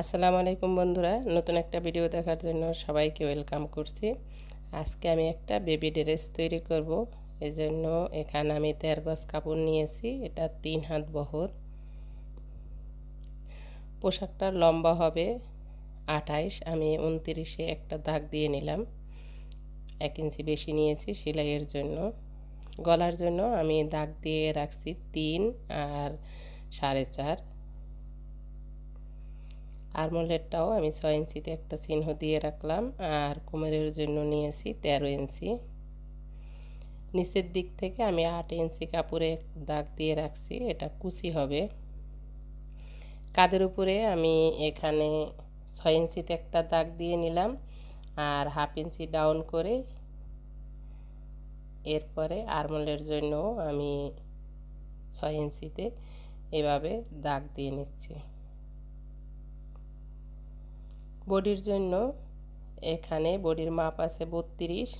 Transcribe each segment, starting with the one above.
আসসালামু আলাইকুম বন্ধুরা, নতুন একটা ভিডিও দেখার জন্য সবাইকে ওয়েলকাম করছি। আজকে আমি একটা বেবি ড্রেস তৈরি করব। এজন্য এখানে আমি দেড় গজ কাপড় নিয়েছি, এটা তিন হাত বহর। পোশাকটা লম্বা হবে, আঠাইশ, আমি উনতিরিশে একটা দাগ দিয়ে নিলাম। এক ইঞ্চি বেশি নিয়েছি সেলাইয়ের জন্য। গলার জন্য আমি দাগ দিয়ে রাখছি তিন আর সাড়ে চার। আরমোলেটটাও আমি ছয় ইঞ্চিতে একটা চিহ্ন দিয়ে রাখলাম আর কোমরের জন্য নিয়েছি তেরো ইঞ্চি। নিচের দিক থেকে আমি আট ইঞ্চি কাপড়ে দাগ দিয়ে রাখছি, এটা কুচি হবে। কাদের উপরে আমি এখানে ছয় ইঞ্চিতে একটা দাগ দিয়ে নিলাম আর হাফ ইঞ্চি ডাউন করে এরপরে আরমোলের জন্য আমি ছয় ইঞ্চিতে এভাবে দাগ দিয়ে নিচ্ছি। বডির জন্য এখানে বডির মাপ আছে বত্রিশ।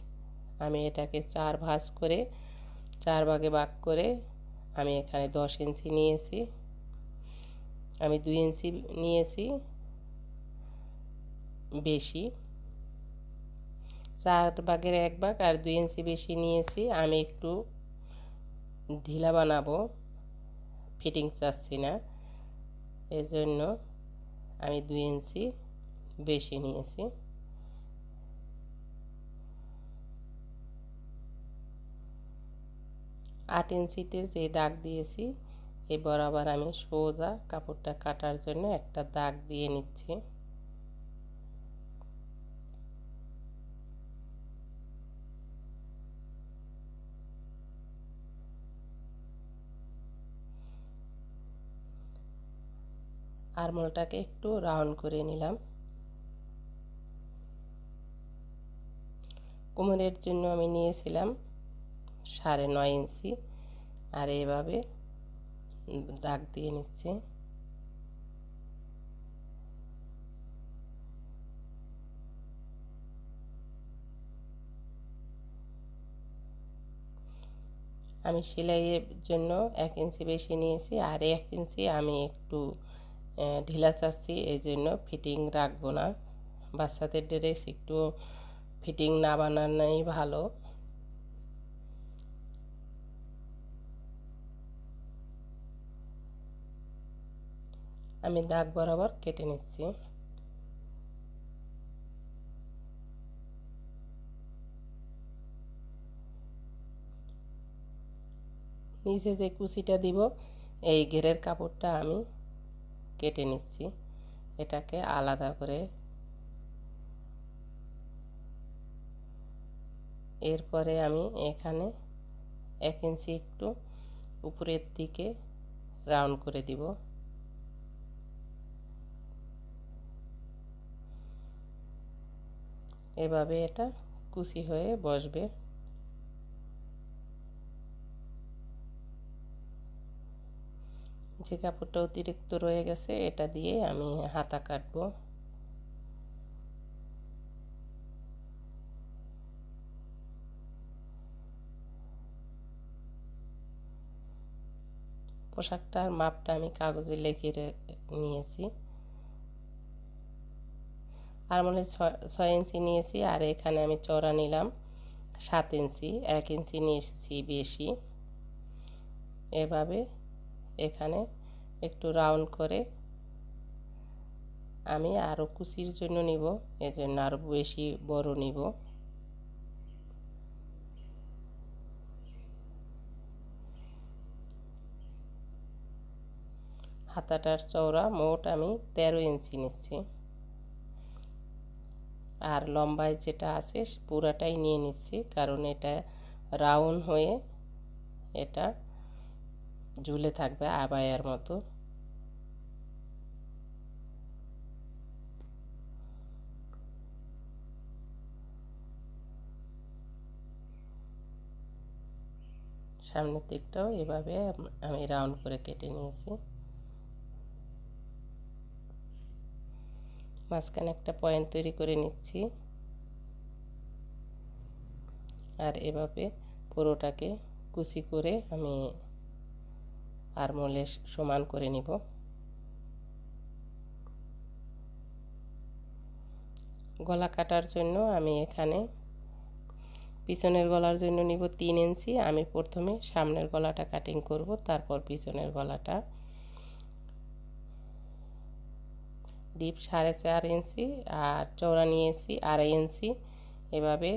আমি এটাকে চার ভাঁজ করে, চার ভাগে ভাগ করে আমি এখানে দশ ইঞ্চি নিয়েছি। আমি দুই ইঞ্চি নিয়েছি, বেশি। চার ভাগের এক ভাগ আর দুই ইঞ্চি বেশি নিয়েছি। আমি একটু ঢিলা বানাবো, ফিটিং চাচ্ছি না। এজন্য আমি দুই ইঞ্চি বেশি নিয়েছি। আট ইঞ্চিতে যে দাগ দিয়েছি এই বরাবর আমি সোজা কাপড়টা কাটার জন্য একটা দাগ দিয়ে নিচ্ছি। আরমোলটাকে একটু রাউন্ড করে নিলাম। কোমরের জন্য আমি নিয়েছিলাম সাড়ে নয় ইঞ্চি, আর এভাবে দাগ দিয়ে নিচ্ছে। আমি সেলাইয়ের জন্য এক ইঞ্চি বেশি নিয়েছি, আর এক ইঞ্চি আমি একটু ঢিলা চাচ্ছি এই জন্য ফিটিং রাখব না। বাচ্চাদের ড্রেস একটু ফিটিং না বানানোই ভালো। আমি দাগ বরাবর কেটে নিচ্ছি। নিচে যে কুচিটা দিব, এই ঘেরের কাপড়টা আমি কেটে নিচ্ছি। এটাকে আলাদা করে এরপরে আমি এখানে এক ইঞ্চি একটু উপরের দিকে রাউন্ড করে দিব। এভাবে এটা কুচি হয়ে বসবে। যে কাপড়টা অতিরিক্ত রয়ে গেছে, এটা দিয়ে আমি হাতা কাটবো। পোশাকটার মাপটা আমি কাগজে লিখে নিয়েছি। আর মনে ছয় ইঞ্চি নিয়েছি আর এখানে আমি চড়া নিলাম সাত ইঞ্চি, এক ইঞ্চি নিয়েছি বেশি। এভাবে এখানে একটু রাউন্ড করে আমি আরও কুচির জন্য নিব, এজন্য আরও বেশি বড় নিব। হাতাটার চওড়া মোট আমি তেরো ইঞ্চি নিচ্ছি। আর লম্বায় যেটা আছে পুরাটাই নিয়ে নিচ্ছি, কারণ এটা রাউন্ড হয়ে এটা ঝুলে থাকবে আবায়ার মতো। সামনের দিকটাও এভাবে আমি রাউন্ড করে কেটে নিয়েছি। মাঝখানে একটা পয়েন্ট তৈরি করে নিচ্ছি। আর এভাবে পুরোটাকে কুচি করে আমি আর মলে সমান করে নিব। গলা কাটার জন্য আমি এখানে পিছনের গলার জন্য নিব তিন ইঞ্চি। আমি প্রথমে সামনের গলাটা কাটিং করব, তারপর পিছনের গলাটা ডিপ সাড়ে চার ইঞ্চি আর চওড়া নিয়েছি আড়াই ইঞ্চি এভাবে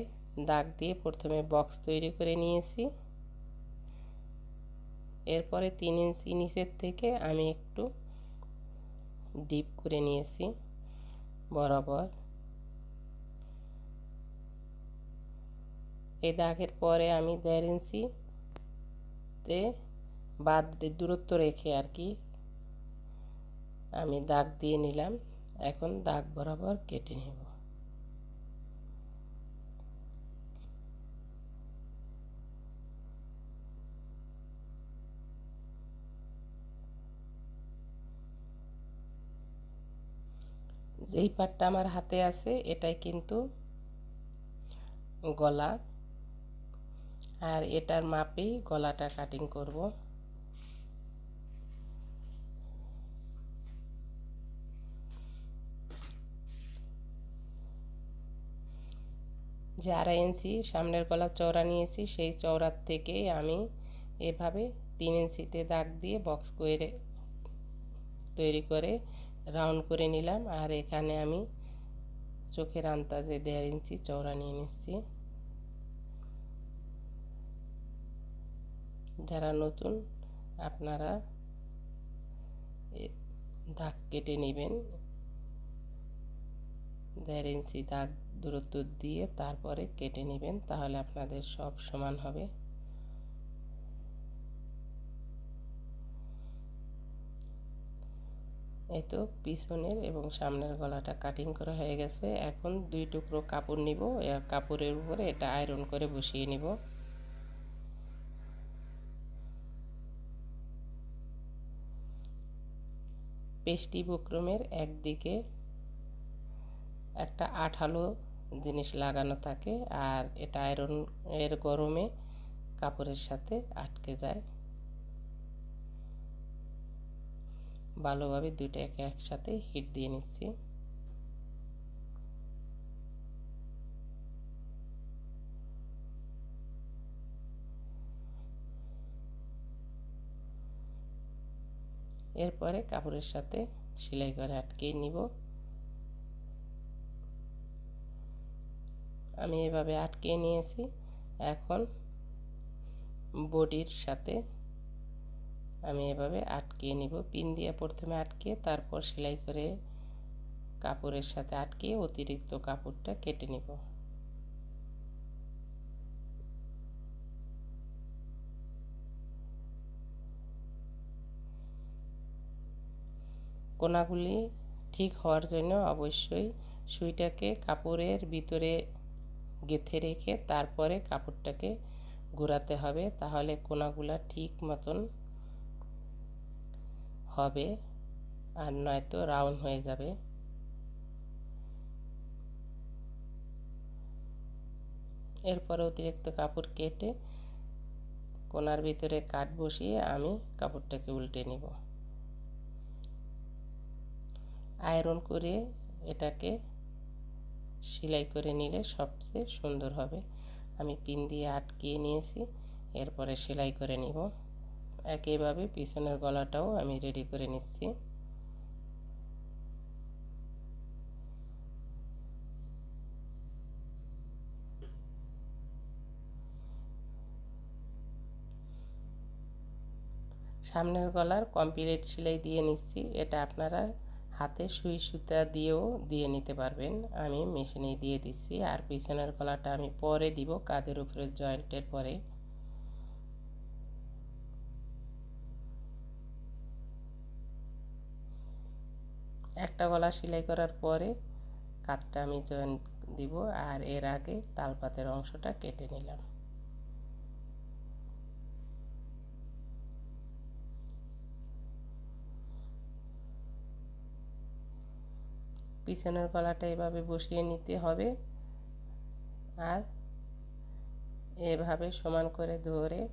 দাগ দিয়ে প্রথমে বক্স তৈরি করে নিয়েছি। এরপরে তিন ইঞ্চি নিচের থেকে আমি একটু ডিপ করে নিয়েছি বরাবর। এই দাগের পরে আমি দেড় ইঞ্চিতে বাদ দূরত্ব রেখে আর কি আমি দাগ দিয়ে নিলাম। এখন দাগ বরাবর কেটে নেব। যেই পাটটা আমার হাতে আছে, এটাই কিন্তু গলা। আর এটার মাপেই গলাটা কাটিং করব। যে আড়াই ইঞ্চি সামনের গলা চওড়া নিয়েছি, সেই চওড়ার থেকে আমি এভাবে তিন ইঞ্চিতে দাগ দিয়ে বক্স করে, তৈরি করে রাউন্ড করে নিলাম। আর এখানে আমি চোখের আন্তাজে দেড় ইঞ্চি চওড়া নিয়ে নিচ্ছি। যারা নতুন, আপনারা দাগ কেটে নেবেন। দেড় ইঞ্চি দাগ দূরত্ব দিয়ে তারপরে কেটে নেবেন, তাহলে আপনাদের সব সমান হবে। এই তো পিছনের এবং সামনের গলাটা কাটিং করা হয়ে গেছে। এখন দুই টুকরো কাপড় নিব আর কাপড়ের উপরে এটা আয়রন করে বসিয়ে নিব। পেস্টি বুকরমের একদিকে একটা আঠালো জিনিস লাগানো থাকে আর এটা আয়রন এর গরমে কাপড়ের সাথে আটকে যায়। ভালোভাবে দুইটাকে একসাথে হিট দিয়ে নিচ্ছি। এরপরে কাপড়ের সাথে সেলাই করে আটকে নিব। আমি এভাবে আটকে নিয়েছি। এখন বডির সাথে আমি এভাবে আটকে নিব। পিন দিয়ে প্রথমে আটকে, তারপর সেলাই করে কাপড়ের সাথে আটকে অতিরিক্ত কাপড়টা কেটে নিব। কোনাগুলি ঠিক হওয়ার জন্য অবশ্যই সুইটাকে কাপড়ের ভিতরে গেথে রেখে তারপরে কাপড়টাকে ঘোরাতে হবে, তাহলে কোনাগুলা ঠিক মতন হবে আর নয়তো রাউন্ড হয়ে যাবে। এরপরে অতিরিক্ত কাপড় কেটে কোনার ভিতরে কাট বসিয়ে আমি কাপড়টাকে উল্টে নিব। আয়রন করে এটাকে সেলাই করে নিলে সবচেয়ে সুন্দর হবে। আমি পিন দিয়ে আটকিয়ে নিয়েছি, এরপরে সেলাই করে নিব। একইভাবে পিছনের গলাটাও আমি রেডি করে নিচ্ছি। সামনের গলার কমপ্লিট সেলাই দিয়ে নিচ্ছি। এটা আপনারা হাতে সুই সুতা দিয়েও দিয়ে নিতে পারবেন। আমি মেশিনে দিয়ে দিচ্ছি। আর পিছনের গলাটা আমি পরে দিব কাদের উপরে জয়েন্টের পরে। একটা গলা সেলাই করার পরে কাতটা আমি জয়েন্ট দিব। আর এর আগে তালপাতের অংশটা কেটে নিলাম। পিছনের গলাটা এভাবে বসিয়ে নিতে হবে। আর এভাবে সমান করে ধরে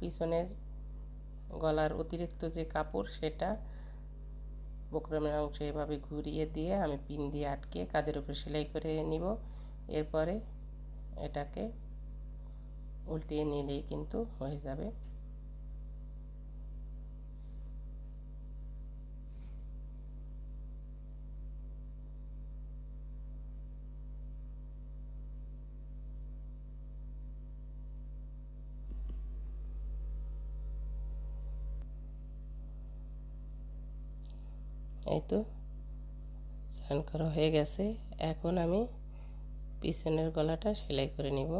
পিছনের গলার অতিরিক্ত যে কাপড়, সেটা বক্রমের অংশ এভাবে ঘুরিয়ে দিয়ে আমি পিন দিয়ে আটকে কাদের উপর সেলাই করে নিব। এরপরে এটাকে উল্টিয়ে নিলেই কিন্তু হয়ে যাবে। এই তো জয়েন করা হয়ে গেছে। এখন আমি পিছনের গলাটা সেলাই করে নিব।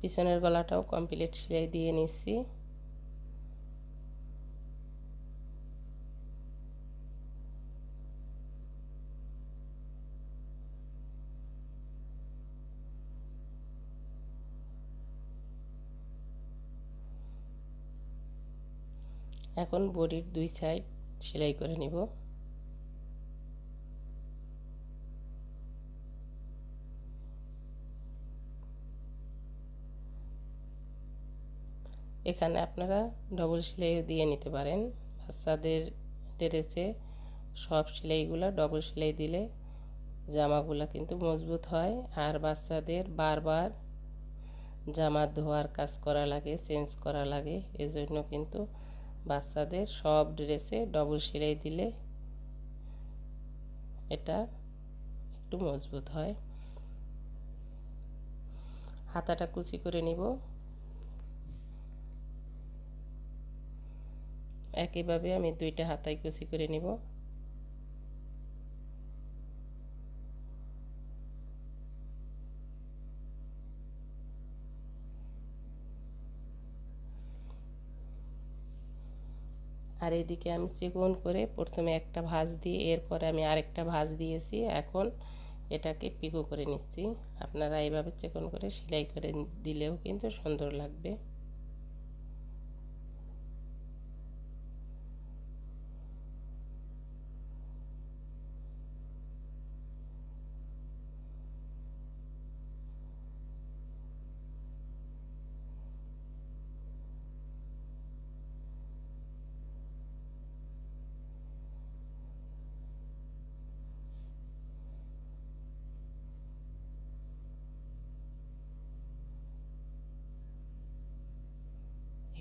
পিছনের গলাটাও কমপ্লিট সেলাই দিয়ে নিচ্ছি। এখন বডির দুই সাইড সেলাই করে নিব। এখানে আপনারা ডবল সেলাই দিয়ে নিতে পারেন। বাচ্চাদের ড্রেসে সব সেলাইগুলো ডবল সেলাই দিলে জামাগুলো কিন্তু মজবুত হয়। আর বাচ্চাদের বারবার জামা ধোয়ার কাজ করা লাগে, চেঞ্জ করা লাগে, এজন্য কিন্তু বাচ্চাদের সব ড্রেসে ডবল সেলাই দিলে এটা একটু মজবুত হয়। হাতাটা কুচি করে নিব। একইভাবে আমি দুইটা হাতাই কুচি করে নিব। আর এদিকে আমি চিকন করে প্রথমে একটা ভাঁজ দিয়ে, এরপরে আমি আরেকটা ভাঁজ দিয়েছি। এখন এটাকে পিকো করে নিচ্ছি। আপনারা এইভাবে চিকন করে সেলাই করে দিলেও কিন্তু সুন্দর লাগবে।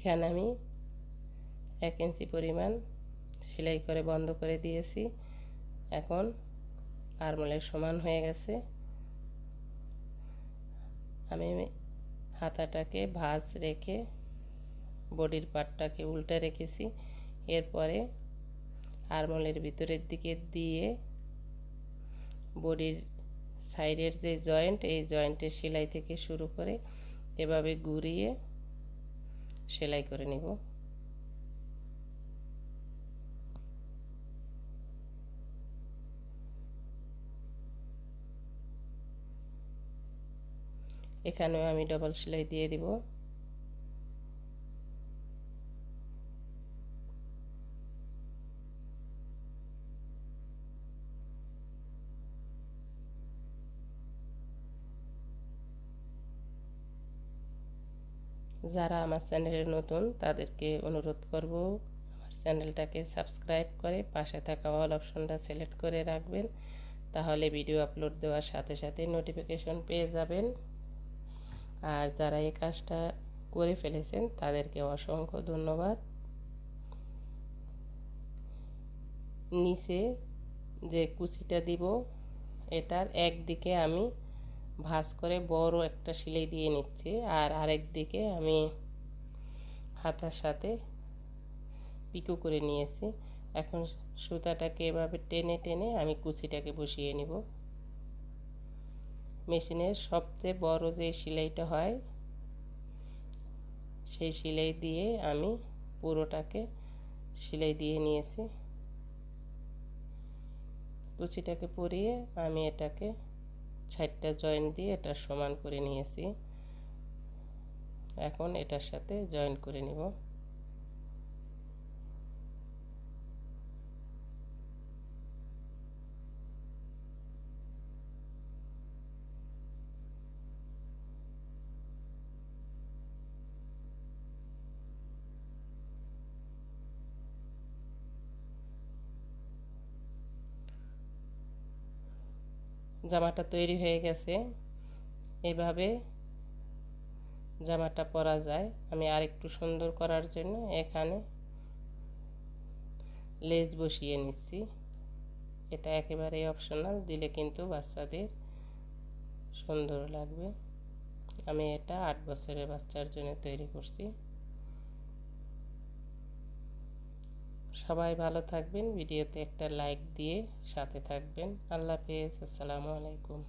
এখানে আমি এক ইঞ্চি পরিমাণ সেলাই করে বন্ধ করে দিয়েছি। এখন আরমোলের সমান হয়ে গেছে। আমি হাতাটাকে ভাঁজ রেখে বডির পাটটাকে উল্টে রেখেছি। এরপরে আরমোলের ভিতরের দিকে দিয়ে বডির সাইডের যে জয়েন্ট, এই জয়েন্টের সেলাই থেকে শুরু করে এভাবে ঘুরিয়ে সেলাই করে নিব। এখানেও আমি ডবল সেলাই দিয়ে দিব। যারা আমার চ্যানেলে নতুন, তাদেরকে অনুরোধ করব আমার চ্যানেলটাকে সাবস্ক্রাইব করে পাশে থাকা অল অপশনটা সিলেক্ট করে রাখবেন। তাহলে ভিডিও আপলোড দেওয়ার সাথে সাথে নোটিফিকেশন পেয়ে যাবেন। আর যারা এই কাজটা করে ফেলেছেন, তাদেরকে অসংখ্য ধন্যবাদ। নিচে যে কুচিটা দিব, এটার একদিকে আমি ভাঁজ করে বড় একটা সেলাই দিয়ে নিচ্ছি। আর আরেক দিকে আমি হাতার সাথে পিকো করে নিয়েছি। এখন সুতাটাকে এভাবে টেনে টেনে আমি কুচিটাকে বসিয়ে নিব। মেশিনের সবচেয়ে বড় যে সেলাইটা হয়, সেই সেলাই দিয়ে আমি পুরোটাকে সেলাই দিয়ে নিয়েছি। কুচিটাকে পরিয়ে আমি এটাকে সাইডটা জয়েন দিয়ে এটা সমান করে নিয়েছি। এখন এটার সাথে জয়েন করে নিব। জামাটা তৈরি হয়ে গেছে। এভাবে জামাটা পরা যায়। আমি আরেকটু সুন্দর করার জন্য এখানে লেজ বসিয়ে নিচ্ছি। এটা একেবারেই অপশনাল দিলে কিন্তু বাচ্চাদের সুন্দর লাগবে। আমি এটা আট বছরের বাচ্চার জন্য তৈরি করছি। সবাই ভালো থাকবেন ভিডিওতে একটা লাইক দিয়ে সাথে থাকবেন। আল্লাহ হাফেজ আসসালামু আলাইকুম।